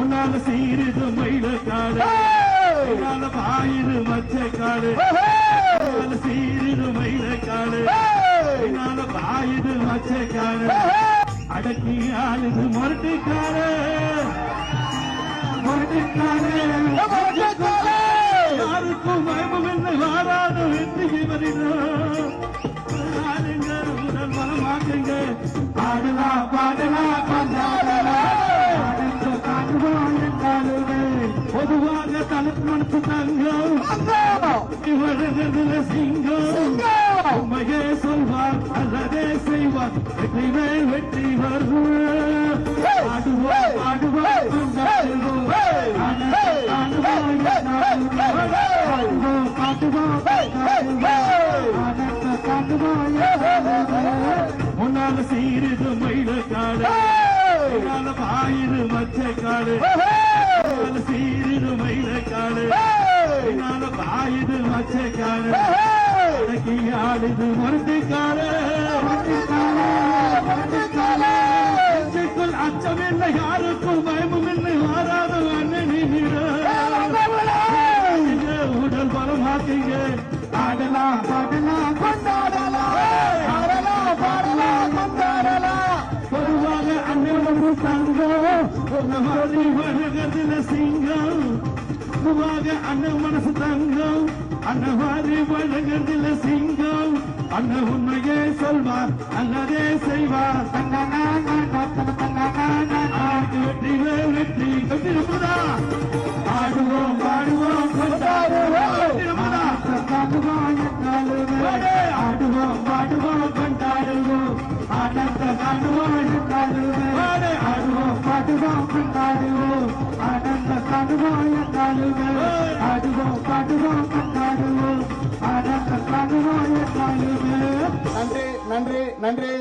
முன்னால சீருது மயில காடு முன்னால பாயுது மச்சை காடு முன்னால சீருது மயில காடு முன்னால பாயுது மச்சை காடு அடக்கி ஆளுது முரட்டு காடு பொதுவாக மனசு தங்கம் வருகிறதுல சிங்கம் உண்மையே சொல்வார் அல்லதே செய்வார். வெற்றி மேல் வெற்றி வரும் ஆடுவோம் ஆடுவோம் காட்டுவோம் முன்னால சீருது மயில காடு முன்னால பாயுது மச்சை காடு ஆடுது முரட்டு நெஞ்சுக்குள் அச்சமில்லை யாருக்கும் பயமும் இல்லை மாறாத அண்ணன் உடல் பலமாக்குங்க ஆடலாம் பாடலாம் கொண்டாடலாம் பாடலாம் கொண்டாடலாம் பொதுவாக அண்ணன் தங்கம் ஒரு மாதிரி வருகிறதுல சிங்கம். பொதுவாக அண்ணன் மனசு தங்கம். அண்ணன் மாதிரி சிங்கம். அண்ணன் உண்மையே சொல்வார் அல்லதே செய்வார். பாடுவோம் கொண்டாடுவோம் ஆனந்த காணுவோம் என்றாலுமே ஆடுவோம் பாடுவோம் கொண்டாடுவோம் ஆனந்த காணுவோம் என்றாலுமே நன்றி நன்றி நன்றி.